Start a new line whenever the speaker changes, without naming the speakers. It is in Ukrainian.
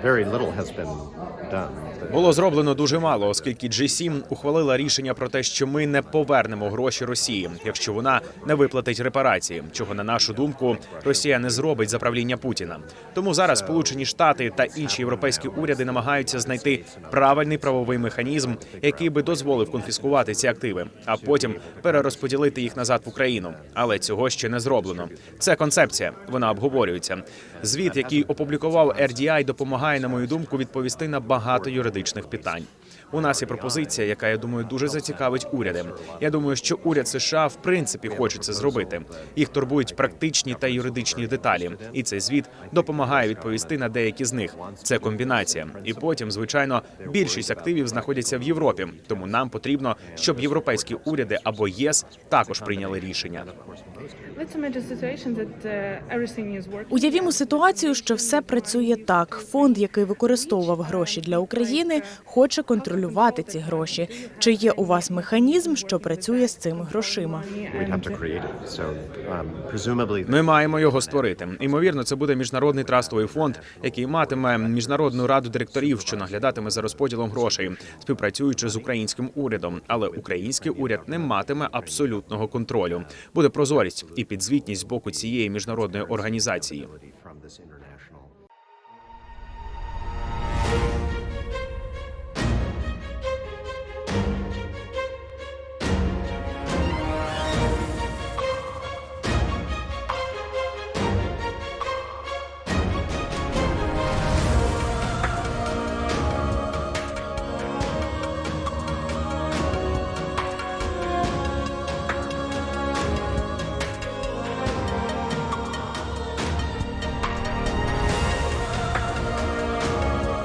very.
Було зроблено дуже мало, оскільки G7 ухвалила рішення про те, що ми не повернемо гроші Росії, якщо вона не виплатить репарації, чого на нашу думку Росія не зробить за правління Путіна. Тому зараз Сполучені Штати та інші європейські уряди намагаються знайти правильний правовий механізм, який би дозволив конфіскувати ці активи, а потім перерозподілити їх назад в Україну. Але цього ще не зроблено. Це концепція, вона обговорюється. Звіт, який опублікував RDI, допомагає, на мою думку, відповісти на багато юридичних питань. У нас є пропозиція, яка я думаю дуже зацікавить уряди. Я думаю, що уряд США в принципі хоче це зробити. Їх турбують практичні та юридичні деталі, і цей звіт допомагає відповісти на деякі з них. Це комбінація. І потім, звичайно, більшість активів знаходяться в Європі. Тому нам потрібно, щоб європейські уряди або ЄС також прийняли рішення.
Uh.
Уявімо ситуацію, що все працює так. Фонд, який використовував гроші для України, хоче контролювати ці гроші. Чи є у вас механізм, що працює з цими грошима?
Um,
Ми маємо його створити. Імовірно, це буде міжнародний трастовий фонд, який матиме міжнародну раду директорів, що наглядатиме за розподілом грошей, співпрацюючи з українським урядом. Але український уряд не матиме абсолютного контролю. Буде прозорість і підзвітність з боку цієї міжнародної організації.